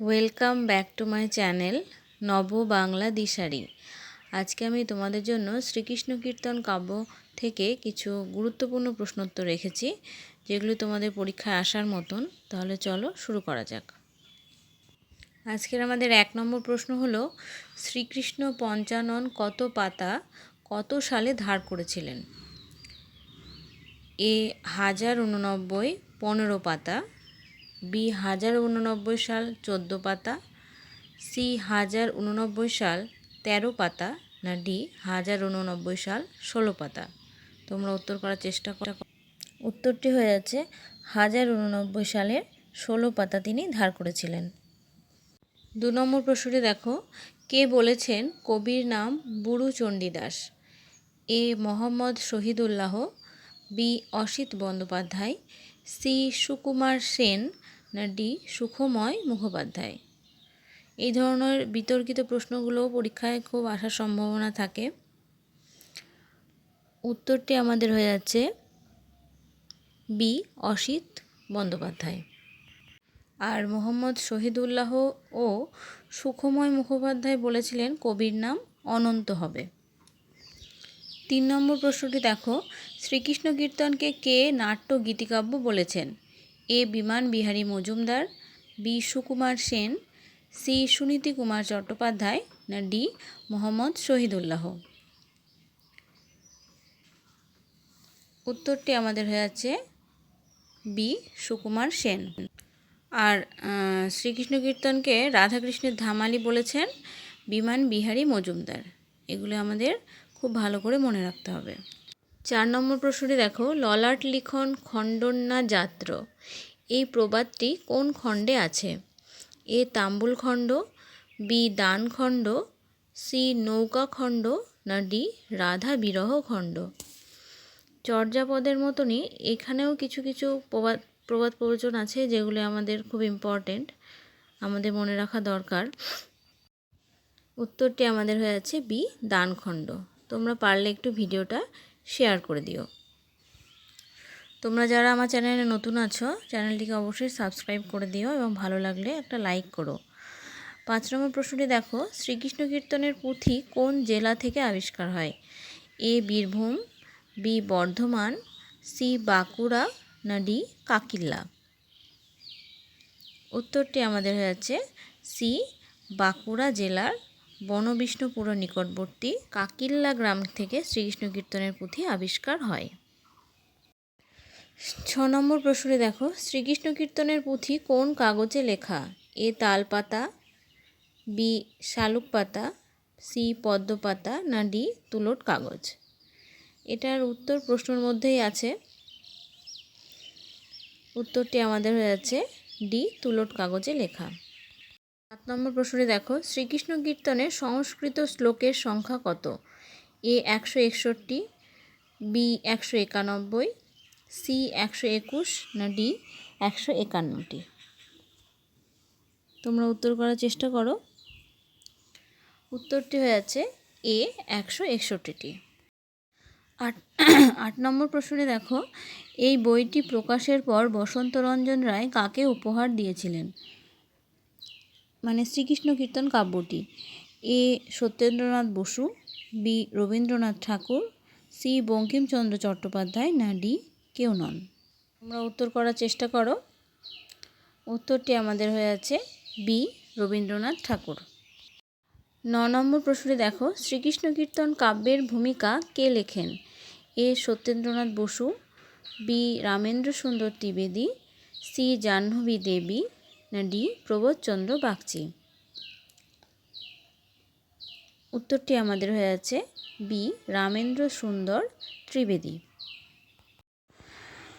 Welcome back to my channel Naba Bangla Dishari আজকে আমি তোমাদের জন্য শ্রীকৃষ্ণ কীর্তন কাব্য থেকে কিছু গুরুত্বপূর্ণ প্রশ্নোত্তর রেখেছি, যেগুলি তোমাদের পরীক্ষায় আসার মতন। তাহলে চলো শুরু করা যাক। আজকের আমাদের এক নম্বর প্রশ্ন হলো, শ্রীকৃষ্ণ পঞ্চানন কত পাতা কত সালে ধার করেছিলেন? এ, হাজার উননব্বই, পনেরো পাতা। বি হাজার উননব্বই সাল চোদ্দ পাতা, সি হাজার উননব্বই সাল তেরো পাতা না ডি হাজার উননব্বই সাল ষোলো পাতা। তোমরা উত্তর করার চেষ্টা কর। উত্তরটি হয়ে যাচ্ছে হাজার উননব্বই সালের ষোলো পাতা তিনি ধার করেছিলেন। দু নম্বর প্রশ্নটি দেখো, কে বলেছেন কবির নাম Baru Chandidas? A Muhammad Shahidullah, B Asit Bandyopadhyay, C Sukumar Sen না ডি সুখময় মুখোপাধ্যায়। এই ধরনের বিতর্কিত প্রশ্নগুলো পরীক্ষায় খুব আসার সম্ভাবনা থাকে। উত্তরটি আমাদের হয়ে যাচ্ছে বি অসিত বন্দ্যোপাধ্যায়। আর মোহাম্মদ শহীদুল্লাহ ও সুখময় মুখোপাধ্যায় বলেছিলেন কবির নাম অনন্ত হবে। তিন নম্বর প্রশ্নটি দেখো, শ্রীকৃষ্ণ কীর্তনকে কে নাট্য গীতিকাব্য বলেছেন? A Biman Bihari Majumdar, B Sukumar Sen, C Suniti Kumar Chattopadhyay না ডি মোহাম্মদ শহীদুল্লাহ। উত্তরটি আমাদের হয়ে যাচ্ছে বি সুকুমার সেন। আর শ্রীকৃষ্ণ কীর্তনকে রাধাকৃষ্ণের ধামালি বলেছেন বিমান বিহারী মজুমদার। এগুলো আমাদের খুব ভালো করে মনে রাখতে হবে। চার নম্বর প্রশ্নটি দেখো, ললাট লিখন খণ্ডন্না যাত্র। এই প্রবাদটি কোন খণ্ডে আছে? এ তাম্বুল খণ্ড, বি দান খণ্ড, সি নৌকা খণ্ড, না ডি রাধা বিরহ খণ্ড। চর্যাপদের মতনই এখানেও কিছু কিছু প্রবাদ প্রবাদ প্রবচন আছে যেগুলি আমাদের খুব ইম্পর্টেন্ট আমাদের মনে রাখা দরকার। উত্তরটি আমাদের হয়ে যাচ্ছে বি দানখণ্ড তোমরা পারলে একটু ভিডিওটা শেয়ার করে দিও। তোমরা যারা আমার চ্যানেলে নতুন আছো, চ্যানেলটিকে অবশ্যই সাবস্ক্রাইব করে দিও এবং ভালো লাগলে একটা লাইক করো। পাঁচ নম্বর প্রশ্নটি দেখো, শ্রীকৃষ্ণ কীর্তনের পুঁথি কোন জেলা থেকে আবিষ্কার হয়? A Birbhum, B Bardhaman, C Bankura, না ডি কাকিল্লা? উত্তরটি আমাদের হয়ে যাচ্ছে সি বাঁকুড়া জেলার বনবিষ্ণুপুর নিকটবর্তী কাকিল্লা গ্রাম থেকে শ্রীকৃষ্ণ কীর্তনের পুঁথি আবিষ্কার হয়। ছ নম্বর প্রশ্নে দেখো শ্রীকৃষ্ণ কীর্তনের পুঁথি কোন কাগজে লেখা? এ তালপাতা, বি শালুক পাতা সি পদ্ম পাতা না ডি তুলোট কাগজ? এটার উত্তর প্রশ্নের মধ্যেই আছে। উত্তরটি আমাদের হয়ে যাচ্ছে, ডি তুলোট কাগজে লেখা। সাত নম্বর প্রশ্নটি দেখো, শ্রীকৃষ্ণ কীর্তনের সংস্কৃত শ্লোকের সংখ্যা কত? এ একশো একষট্টি, বি একশো একানব্বই, সি একশো একুশ না ডি একশো একান্নটি? তোমরা উত্তর করার চেষ্টা করো। উত্তরটি হয়ে আছে এ একশো একষট্টিটি। আট আট নম্বর প্রশ্নে দেখো, এই বইটি প্রকাশের পর বসন্তরঞ্জন রায় কাকে উপহার দিয়েছিলেন? মানে Srikrishna Kirtan কাব্যটি। A Satyendranath Basu, B Rabindranath Thakur, C Bankimchandra Chattopadhyay, না ডি কেউ নন। তোমরা উত্তর করার চেষ্টা করো। উত্তরটি আমাদের হয়ে আছে বি রবীন্দ্রনাথ ঠাকুর। ন নম্বর প্রশ্নে দেখো, শ্রীকৃষ্ণ কীর্তন কাব্যের ভূমিকা কে লেখেন? A Satyendranath Basu, B Ramendra Sundar Trivedi, C Jahnavi Devi D Prabodhchandra Bagchi. উত্তরটি আমাদের হয়ে আছে বি রামেন্দ্র সুন্দর ত্রিবেদী।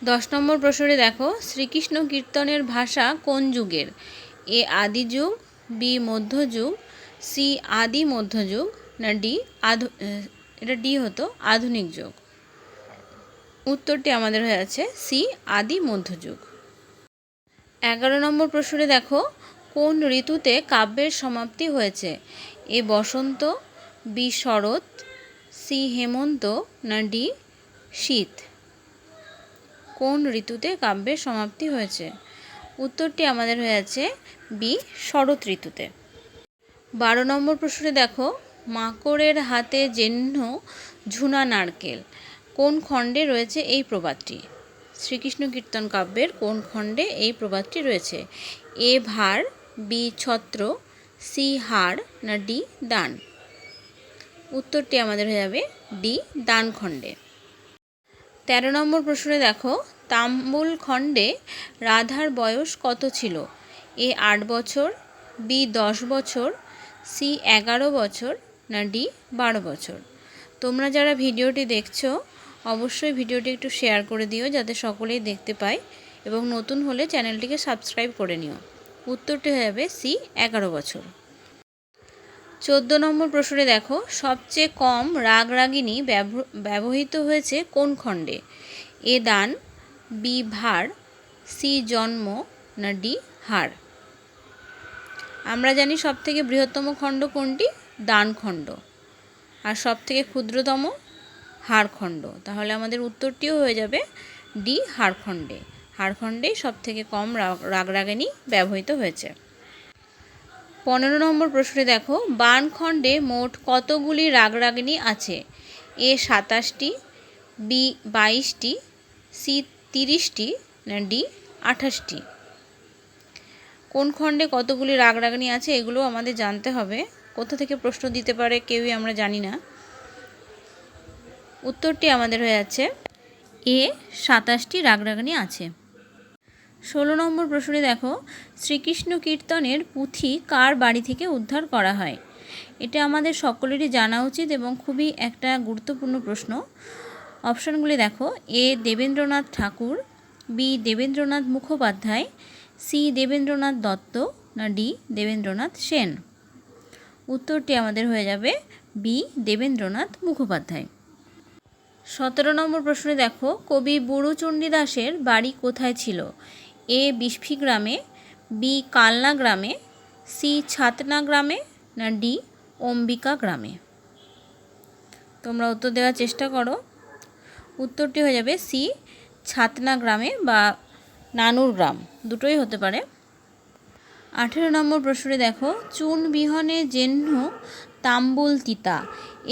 দশ নম্বর প্রশ্নে দেখো, শ্রীকৃষ্ণ কীর্তনের ভাষা কোন যুগের? এ আদি যুগ, বি মধ্যযুগ সি আদি মধ্যযুগ না ডি আধু এটা ডি হতো, আধুনিক যুগ। উত্তরটি আমাদের হয়ে আছে সি আদি মধ্যযুগ এগারো নম্বর প্রশ্নে দেখো, কোন ঋতুতে কাব্যের সমাপ্তি হয়েছে? এ বসন্ত, বি শরৎ, সি হেমন্ত, না ডি শীত? কোন ঋতুতে কাব্যের সমাপ্তি হয়েছে? উত্তরটি আমাদের হয়ে আছে বি শরৎ ঋতুতে। বারো নম্বর প্রশ্নে দেখো, মাকড়ের হাতে জেহ্ন ঝুনা নারকেল। কোন খণ্ডে রয়েছে এই প্রবাদটি? শ্রীকৃষ্ণ কীর্তন কাব্যের কোন খণ্ডে এই প্রবাদটি রয়েছে? এ ভার, বি ছত্র, সি হাড় না ডি দান? উত্তরটি আমাদের হয়ে যাবে ডি দান খণ্ডে। তেরো নম্বর প্রশ্নে দেখো, তাম্বুল খণ্ডে রাধার বয়স কত ছিল? এ আট বছর, বি দশ বছর, সি এগারো বছর, না ডি বারো বছর? তোমরা যারা ভিডিওটি দেখছ অবশ্যই ভিডিওটি একটু শেয়ার করে দিও যাতে সকলেই দেখতে পায় এবং নতুন হলে চ্যানেলটিকে সাবস্ক্রাইব করে নিও। উত্তরটি হয়ে যাবে সি, এগারো বছর। চোদ্দ নম্বর প্রশ্নে দেখো, সবচেয়ে কম রাগ রাগিনী ব্যব- ব্যবহৃত হয়েছে কোন খণ্ডে? এ দান, বি ভার, সি জন্ম, না ডি হার? আমরা জানি সব থেকে বৃহত্তম খণ্ড কোনটি? দান খণ্ড। আর সব থেকে ক্ষুদ্রতম হাড়খণ্ড। তাহলে আমাদের উত্তরটিও হয়ে যাবে ডি হাড়খণ্ডে। হাড়খণ্ডেই সব থেকে কম রাগ- রাগরাগিনী ব্যবহৃত হয়েছে। পনেরো নম্বর প্রশ্নে দেখো। বানখণ্ডে মোট কতগুলি রাগরাগিনী আছে? এ সাতাশটি, বি বাইশটি, সি তিরিশটি, না ডি আঠাশটি? কোন খণ্ডে কতগুলি রাগরাগিনী আছে এগুলো আমাদের জানতে হবে। কোথা থেকে প্রশ্ন দিতে পারে কেউই আমরা জানি না। উত্তরটি আমাদের হয়ে যাচ্ছে এ সাতাশটি রাগরাগিনী আছে। ষোলো নম্বর প্রশ্নে দেখো, শ্রীকৃষ্ণ কীর্তনের পুঁথি কার বাড়ি থেকে উদ্ধার করা হয়? এটা আমাদের সকলেরই জানা উচিত এবং খুবই একটা গুরুত্বপূর্ণ প্রশ্ন। অপশানগুলি দেখো, A Debendranath Thakur, B Debendranath Mukhopadhyay, C Debendranath Dutta, না ডি দেবেন্দ্রনাথ সেন। উত্তরটি আমাদের হয়ে যাবে বি দেবেন্দ্রনাথ মুখোপাধ্যায়। সতেরো নম্বর প্রশ্নে দেখো, কবি বুড়োচণ্ডী দাসের বাড়ি কোথায় ছিল? এ বিস্ফি গ্রামে, বি কালনা গ্রামে, সি ছাতনা গ্রামে, না ডি অম্বিকা গ্রামে? তোমরা উত্তর দেওয়ার চেষ্টা করো। উত্তরটি হয়ে যাবে সি ছাতনা গ্রামে বা নানুর গ্রাম, দুটোই হতে পারে। আঠেরো নম্বর প্রশ্নে দেখো, চুন বিহনে জেহ্ন তাম্বুল তিতা।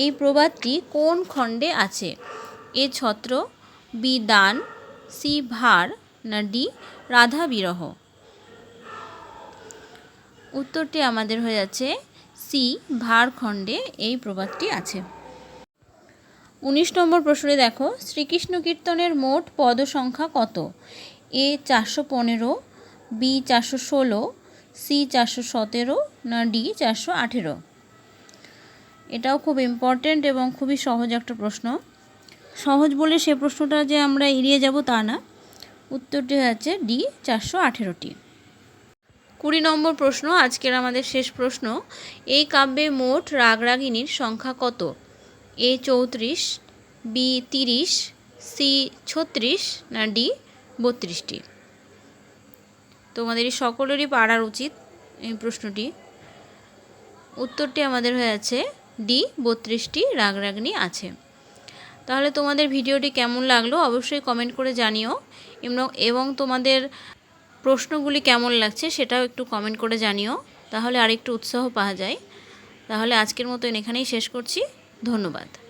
এই প্রবাদটি কোন খণ্ডে আছে? এ ছত্র, বি দান, সি ভার, না ডি রাধা বিরহ। উত্তরটি আমাদের হয়ে যাচ্ছে সি ভার খণ্ডে এই প্রবাদটি আছে। উনিশ নম্বর প্রশ্নে দেখো, শ্রীকৃষ্ণ কীর্তনের মোট পদ সংখ্যা কত? এ চারশো পনেরো, বি চারশো ষোলো, সি চারশো সতেরো, না ডি চারশো আঠেরো? এটাও খুব ইম্পর্ট্যান্ট এবং খুবই সহজ একটা প্রশ্ন। সহজ বলে সে প্রশ্নটা যে আমরা এড়িয়ে যাব তা না। উত্তরটি হচ্ছে ডি চারশো আঠেরোটি। কুড়ি নম্বর প্রশ্ন, আজকের আমাদের শেষ প্রশ্ন। এই কাব্যে মোট রাগরাগিনীর সংখ্যা কত? এ চৌত্রিশ বি তিরিশ সি ছত্রিশ না ডি বত্রিশটি? তোমাদের এই সকলেরই পারার উচিত এই প্রশ্নটি। উত্তরটি আমাদের হয়ে আছে ডি, বত্রিশটি রাগরাগনি আছে। তাহলে তোমাদের ভিডিওটি কেমন লাগল অবশ্যই কমেন্ট করে জানিও। এবং তোমাদের প্রশ্নগুলি কেমন লাগছে সেটাও একটু কমেন্ট করে জানিও। তাহলে আরেকটু উৎসাহ পাওয়া যায়। তাহলে আজকের মতন এখানেই শেষ করছি। ধন্যবাদ।